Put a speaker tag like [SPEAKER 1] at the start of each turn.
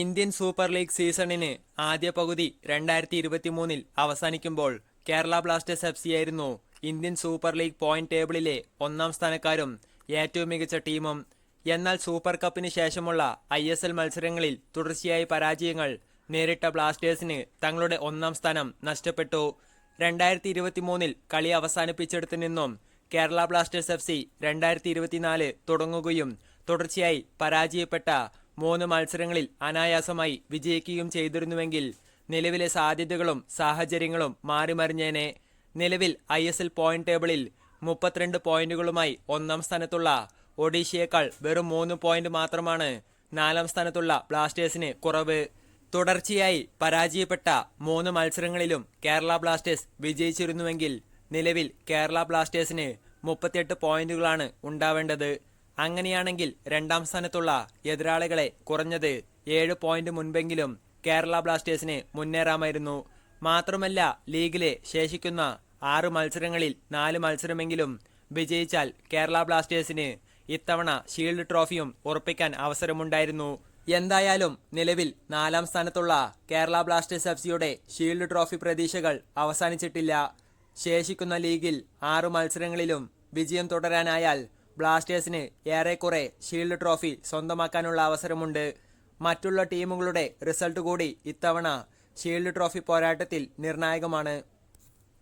[SPEAKER 1] Indian super league സീസണിന് ആദ്യ പകുതി രണ്ടായിരത്തി ഇരുപത്തിമൂന്നിൽ അവസാനിക്കുമ്പോൾ കേരള ബ്ലാസ്റ്റേഴ്സ് എഫ് സി ആയിരുന്നു ഇന്ത്യൻ സൂപ്പർ ലീഗ് പോയിന്റ് ടേബിളിലെ ഒന്നാം സ്ഥാനക്കാരും ഏറ്റവും മികച്ച ടീമും. എന്നാൽ സൂപ്പർ കപ്പിന് ശേഷമുള്ള ഐ എസ് എൽ മത്സരങ്ങളിൽ തുടർച്ചയായ പരാജയങ്ങൾ നേരിട്ട ബ്ലാസ്റ്റേഴ്സിന് തങ്ങളുടെ ഒന്നാം സ്ഥാനം നഷ്ടപ്പെട്ടു. രണ്ടായിരത്തി ഇരുപത്തിമൂന്നിൽ കളി അവസാനിപ്പിച്ചെടുത്തു നിന്നും കേരള ബ്ലാസ്റ്റേഴ്സ് എഫ് സി രണ്ടായിരത്തി തുടങ്ങുകയും തുടർച്ചയായി പരാജയപ്പെട്ട മൂന്ന് മത്സരങ്ങളിൽ അനായാസമായി വിജയിക്കുകയും ചെയ്തിരുന്നുവെങ്കിൽ നിലവിലെ സാധ്യതകളും സാഹചര്യങ്ങളും മാറിമറിഞ്ഞേനെ. നിലവിൽ ഐ എസ് എൽ പോയിന്റ് ടേബിളിൽ മുപ്പത്തിരണ്ട് പോയിന്റുകളുമായി ഒന്നാം സ്ഥാനത്തുള്ള ഒഡീഷയേക്കാൾ വെറും മൂന്ന് പോയിന്റ് മാത്രമാണ് നാലാം സ്ഥാനത്തുള്ള ബ്ലാസ്റ്റേഴ്സിന് കുറവ്. തുടർച്ചയായി പരാജയപ്പെട്ട മൂന്ന് മത്സരങ്ങളിലും കേരള ബ്ലാസ്റ്റേഴ്സ് വിജയിച്ചിരുന്നുവെങ്കിൽ നിലവിൽ കേരള ബ്ലാസ്റ്റേഴ്സിന് മുപ്പത്തിയെട്ട് പോയിന്റുകളാണ് ഉണ്ടാവേണ്ടത്. അങ്ങനെയാണെങ്കിൽ രണ്ടാം സ്ഥാനത്തുള്ള എതിരാളികളെ കുറഞ്ഞത് ഏഴ് പോയിന്റ് മുൻപെങ്കിലും കേരള ബ്ലാസ്റ്റേഴ്സിന് മുന്നേറാമായിരുന്നു. മാത്രമല്ല ലീഗിലെ ശേഷിക്കുന്ന ആറ് മത്സരങ്ങളിൽ നാല് മത്സരമെങ്കിലും വിജയിച്ചാൽ കേരള ബ്ലാസ്റ്റേഴ്സിന് ഇത്തവണ ഷീൽഡ് ട്രോഫിയും ഉറപ്പിക്കാൻ അവസരമുണ്ടായിരുന്നു. എന്തായാലും നിലവിൽ നാലാം സ്ഥാനത്തുള്ള കേരള ബ്ലാസ്റ്റേഴ്സ് എഫ് സിയുടെ ഷീൽഡ് ട്രോഫി പ്രതീക്ഷകൾ അവസാനിച്ചിട്ടില്ല. ശേഷിക്കുന്ന ലീഗിൽ ആറു മത്സരങ്ങളിലും വിജയം തുടരാനായാൽ ബ്ലാസ്റ്റേഴ്സിന് ഏറെക്കുറെ ഷീൽഡ് ട്രോഫി സ്വന്തമാക്കാനുള്ള അവസരമുണ്ട്. മറ്റുള്ള ടീമുകളുടെ റിസൾട്ട് കൂടി ഇത്തവണ ഷീൽഡ് ട്രോഫി പോരാട്ടത്തിൽ നിർണായകമാണ്.